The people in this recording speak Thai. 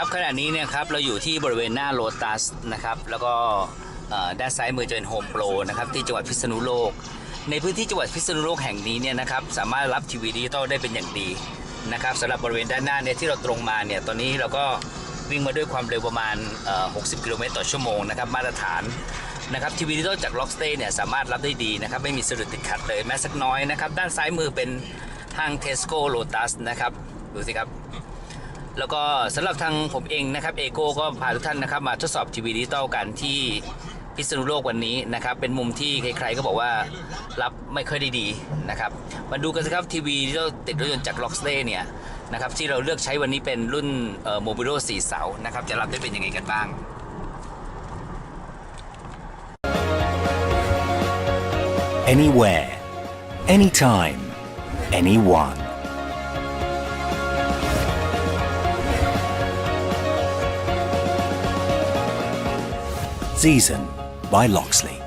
ครับขณะนี้เนี่ยครับเราอยู่ที่บริเวณหน้าโลตัสนะครับแล้วก็ด้านซ้ายมือจะเป็นโฮมโปรนะครับที่จังหวัดพิษณุโลก ในพื้นที่จังหวัดพิษณุโลกแห่งนี้เนี่ยนะครับสามารถรับทีวีดิจิตอลได้เป็นอย่างดีนะครับสำหรับบริเวณด้านหน้าเนี่ยที่เราตรงมาเนี่ยตอนนี้เราก็วิ่งมาด้วยความเร็วประมาณ 60 กิโลเมตรต่อชั่วโมงนะครับมาตรฐานนะครับทีวีดิจิตอลจากล็อกสเตย์เนี่ยสามารถรับได้ดีนะครับไม่มีสะดุดติดขัดเลยแม้สักน้อยนะครับด้านซ้ายมือเป็นห้างเทสโก้โลตัสนะครับดูสิครับ แล้วก็สำหรับทางผมเองนะครับเอโก้ก็พาทุกท่านนะครับมาทดสอบทีวีดิจิตอลกันที่พิษณุโลกวันนี้นะครับเป็นมุมที่ใครๆก็บอกว่ารับไม่ค่อยได้ดีนะครับมาดูกันสิครับทีวีดิจิตอลติดรถยนต์จาก l o c k s t a y เนี่ยนะครับที่เราเลือกใช้วันนี้เป็นรุ่นโมบิโ o 4เสานะครับจะรับได้เป็นยังไงกันบ้าง Anywhere, anytime, anyone. Season by Loxley.